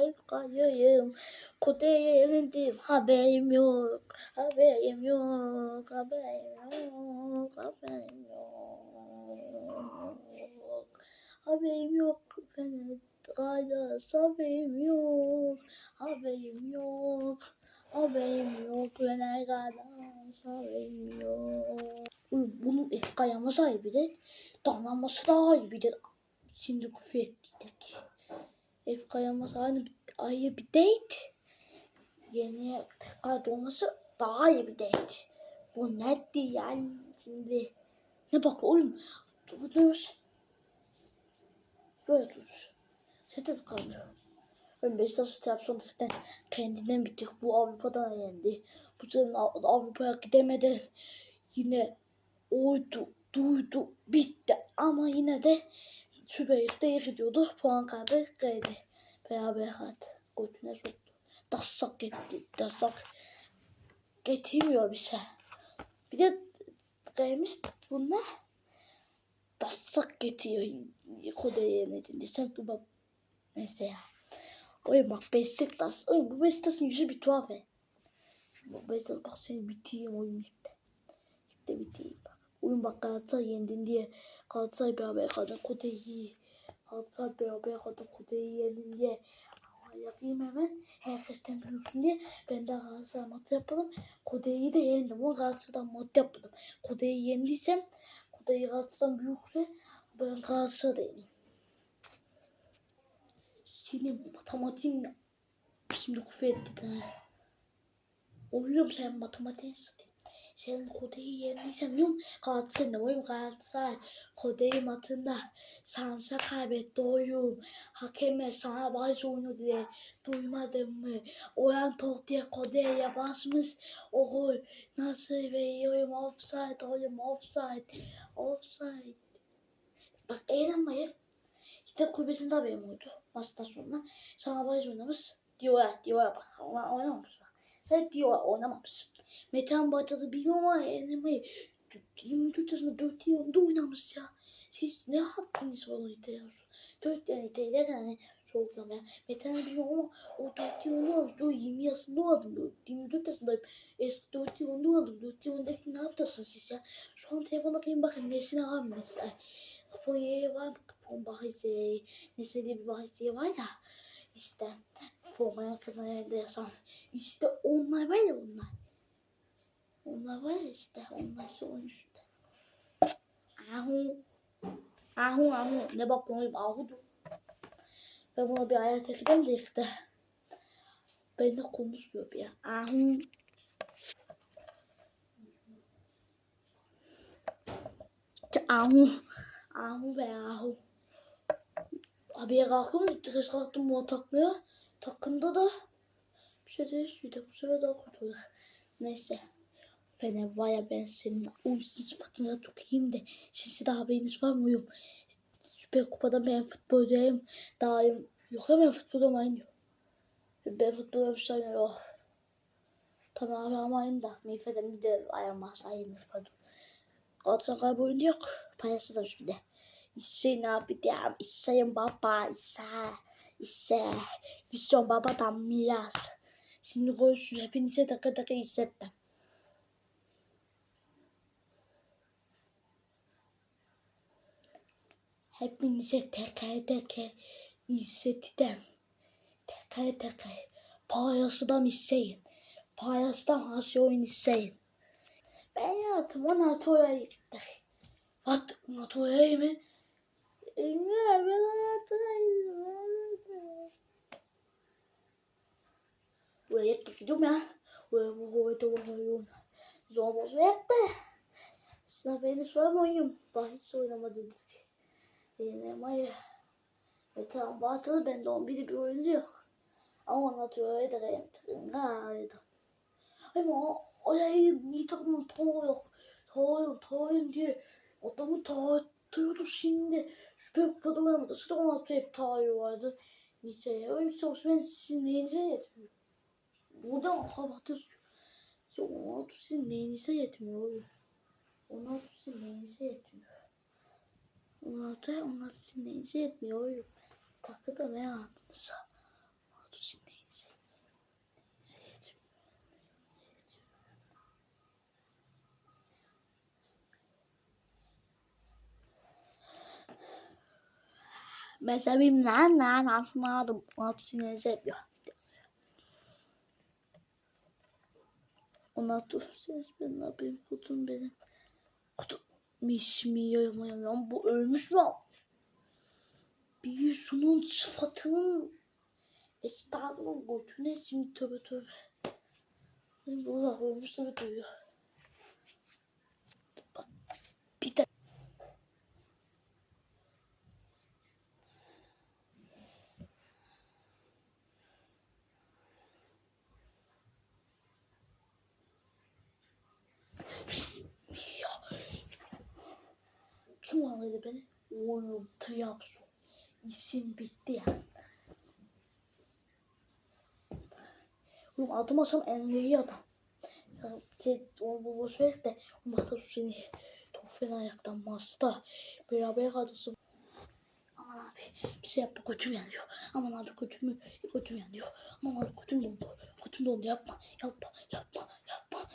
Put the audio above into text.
Hep kayayım. Koteye yenildim. Haberim yok. Haberim yok. Haberim yok. Haberim yok. Haberim yok. Ben kayda haberim yok. Haberim yok. Haberim yok. Ben kayda haberim yok. Bunun efka yama sahibi de damlanması daha iyi şimdi küfür ettiydik. Efka yaması aynı aynı bir date. Yeni tekrar doğması daha iyi bir date. Bu netti yani şimdi. Ne bak oğlum. Dur dur. Böyle dur. Zaten kalmıyor. Ön Beşiktaş Trabzon'da zaten kendinden bittik. Bu Avrupa'dan yendi. Bu sene Av- Avrupa'ya gidemedi. Yine oydu, duydu, bitti. Ama yine de Lig'de iyi gidiyordu. Puan kaybı geldi. Beraber kaldı. Götüne soktu. Dasak gitti. Dasak getirmiyor bir şey. Bir de gelmiş bunlar. Dasak getiriyor. Kodaya yenildiğinde. Sen bak. Neyse ya. Oy bak Beşiktaş. Oy bu Beşiktaş'ın yüzü bir tuhaf he. Bu Beşiktaş bak seni bitireyim oyun işte. İşte bitireyim bak. Oyun bak Galatasaray yendin diye. Galatasaray beraber kaldı. Kodeyi. Galatasaray beraber kaldı. Kodeyi yendin diye. Ama yapayım hemen. Herkesten biliyorsun diye. Ben de Galatasaray maçı yapalım. Kodeyi de yendim. Ama Galatasaray'dan maç yapmadım. Kodeyi yendiysem. Kodeyi Galatasaray'dan büyükse. Ben Galatasaray'da yeneyim. Senin matematiğin şimdi etti de. Oğlum sen matematiğin satayım. Sen kodeyi yendiysem diyorum Galatasaray'ın da oyum Galatasaray kodeyi matında Sansa kaybetti oyum. Hakeme sana bahis oynuyor diye duymadın mı? Oyan tok diye kodeye basmış. O gol nasıl veriyorum offside oyum offside offside. Bak eğlenmeyi işte kulübesinde haberim oldu. Maçtan sonra. Sana bahis oynamış. Diyor'a, Diyor'a bak. Ona oynamamış bak. Sen Diyor'a oynamamış. Metehan Bartalı bilmiyorum ama eğlenmeyi 24 yaşında 4 yılında oynamış ya. Siz ne haddiniz var onu itiyorsunuz? 4 yani iteler yani soğuk ya. Metehan'ı bilmiyorum ama o 4 yılında olmuş. O 20 yaşında oldu. 24 yaşındayım. Eski 4 yılında oldum. 4 yılındaki ne yaptırsınız siz ya? Şu an telefona bakayım bakın nesine abi nesine. Ay, Kupon var mı? Kupon bahisi. Neyse diye bir bahisi var ya. İşte forma kazanlarda yazan. İşte onlar var ya onlar. Onlar var ya işte. Onlar ise onun üstünde. Ahu. Ahu ahu. Ne bak oğlum ahudu. Ben buna bir ayet ekledim de işte. Ben de konuşmuyor ya. Ahu. Ahu. Ahu be ahu. Abiye kalktım da tıkış kalktım bunu takmıyor. Takında da bir şey değişmedi. Bu sefer daha kötü oldu. Neyse. Ben var ya ben senin uyumsuz sıfatına tukayım de. Sizin de haberiniz var mı uyum? Süper Kupa'da ben futboldayım. Daim. Yok ya ben futbolda aynı. Ben futbolda bir şey yok. Tamam abi ama aynı da. Meyfeden de ayamaz. Aynı pardon. Galatasaray oyuncu yok. Da şimdi. İşte ne yapacağım? İşte baba, işte, işte, vizyon baba da miras. Şimdi koş, hepinize takı takı hissettim. Hepinize teker teker hissettim. Teker teker. Payasıdan isteyin. Payasıdan hası oyun isteyin. Ben yattım, ona toya gittik. What? Ona toya mı? Buraya gidiyorum ya. Buraya bu havayda bakıyorum. Zor boz verdi. Sınav beni sormayayım. Bahis oynama dedik. Yenemeyi. Ve tamam batılı bende 11'de bir oyuncu yok. Ama anlatıyor öyle de gayet. Gayet. Ama orayı niye takımın tağı yok. Tağı tağı diye adamı tağıtıyordu şimdi. Süper Kupa'da oynamadı. Sıra 16 hep tağı vardı. Neyse öyle Osman sizin neyinize yetmiyor. Burada kapatır. Ya 16 sizin neyinize yetmiyor oğlum. 16 sizin neyinize yetmiyor. 16 16 sizin neyinize yetmiyor oğlum. Takı da ne anladınız? Mesela lan lan asmadım. Hapsine yapıyor. Ona dur ses ben ne yapayım kutum benim. Kutum miş mi yamayamıyorum. Bu ölmüş mü? Bir şunun sıfatının estağfurullah götüne şimdi tövbe tövbe. Allah ölmüş gibi duyuyor. Bak bir de ya. Aldı beni? Oğlum Trabzon. İsim bitti ya. Oğlum adım asam Enver'i adam. Sen şey, onu bu boş ver de Mahtar seni çok fena ayaktan masta. Beraber kadısı. Aman abi bir şey yapma kötüm yanıyor. Aman abi kötüm, kötüm yanıyor. Aman abi kötüm dondu. Kötüm dondu yapma yapma yapma yapma